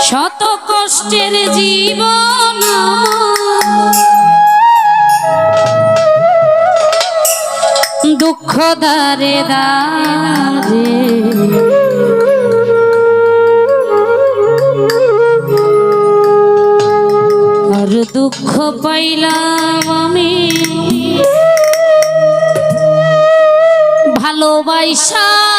শত কষ্টের জীবন। দুঃখ দারে দারে আর দুঃখ পাইলাম আমি। ভালোবাসা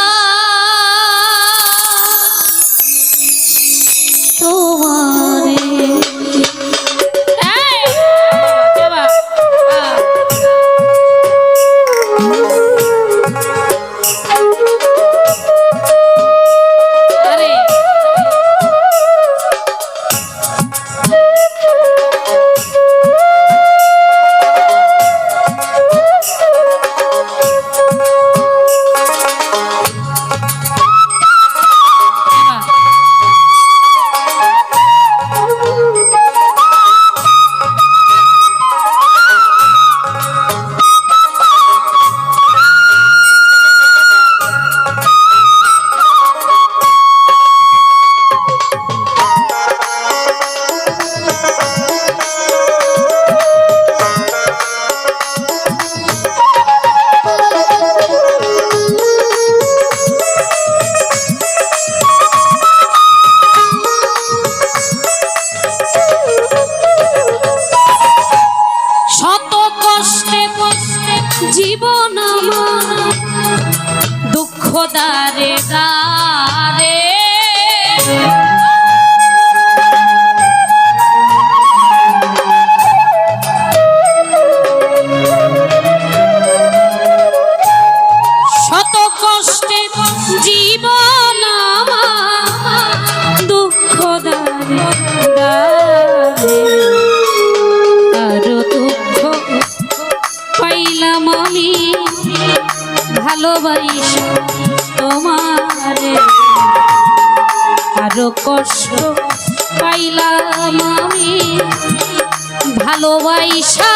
পয়সা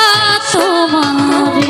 তোমার।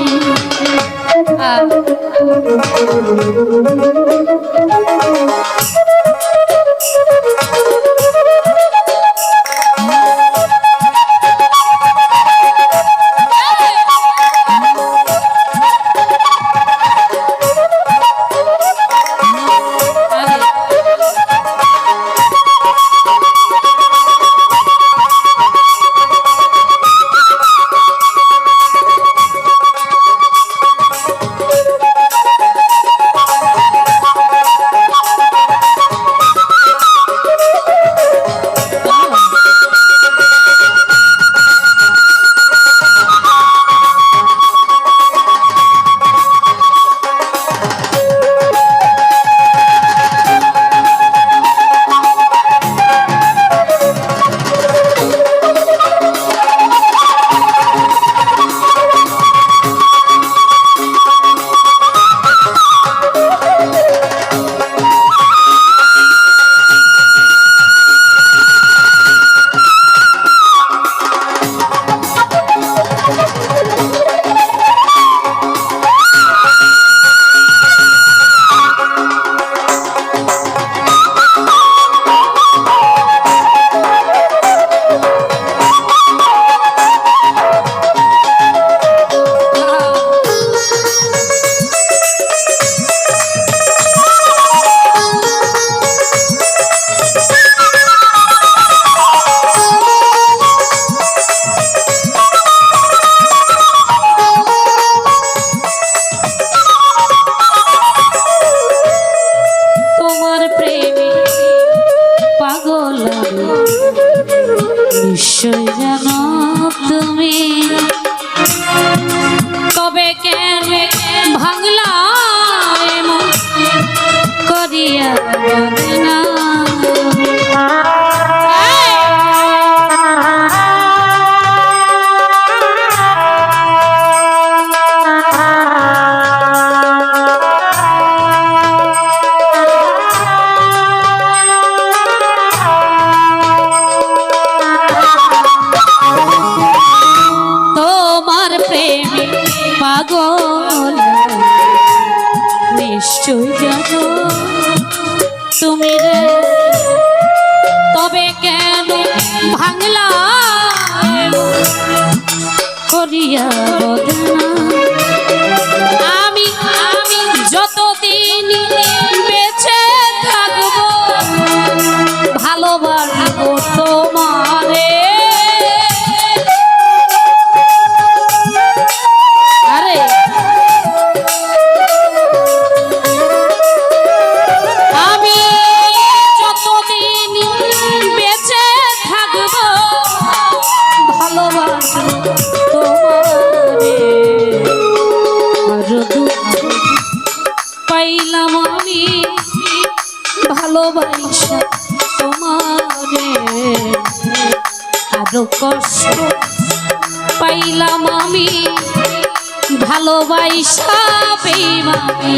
ভালোবাসা তোমারে। আরও কষ্ট পাইলাম আমি। ভালোবাসা বেইমানে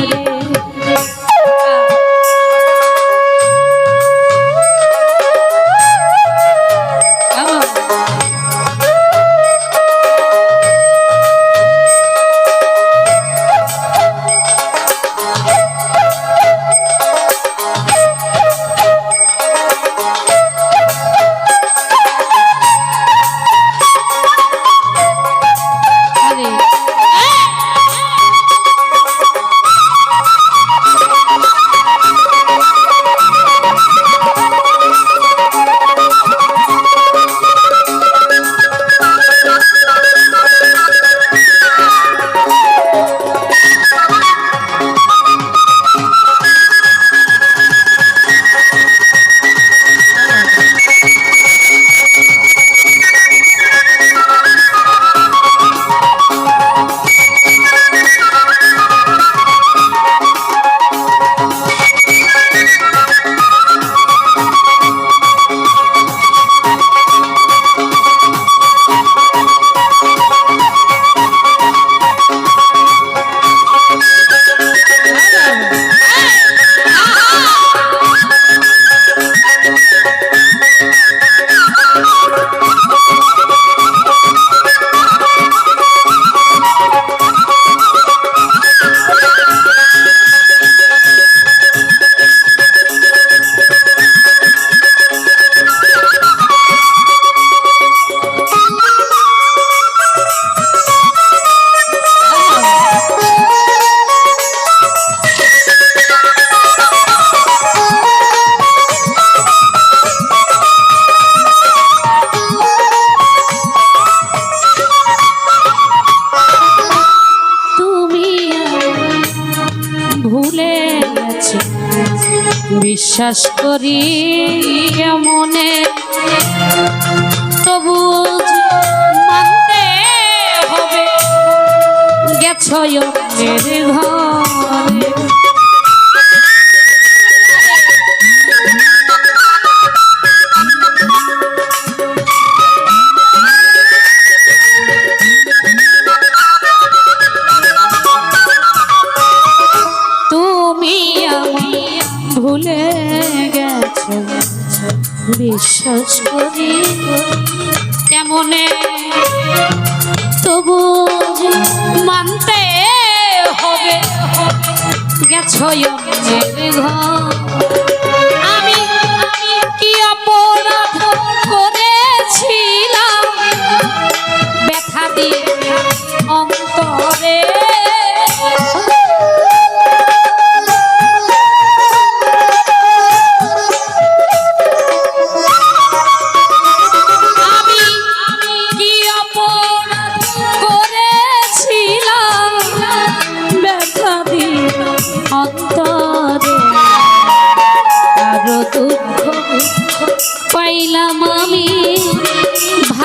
ভুলে গেছে। বিশ্বাস করি মনে। তবু মানতে হবে। গেছ ঘরে। বিশ্বাস করি কেমনে? তবু মানতে হবে। গেছো আমি আমি কি অপরাধ করেছিলাম? ব্যথা দিয়ে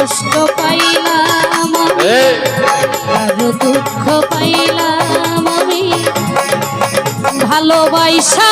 কষ্ট পাইলাম আরও দুঃখ পাইলাম আমি। ভালোবাসা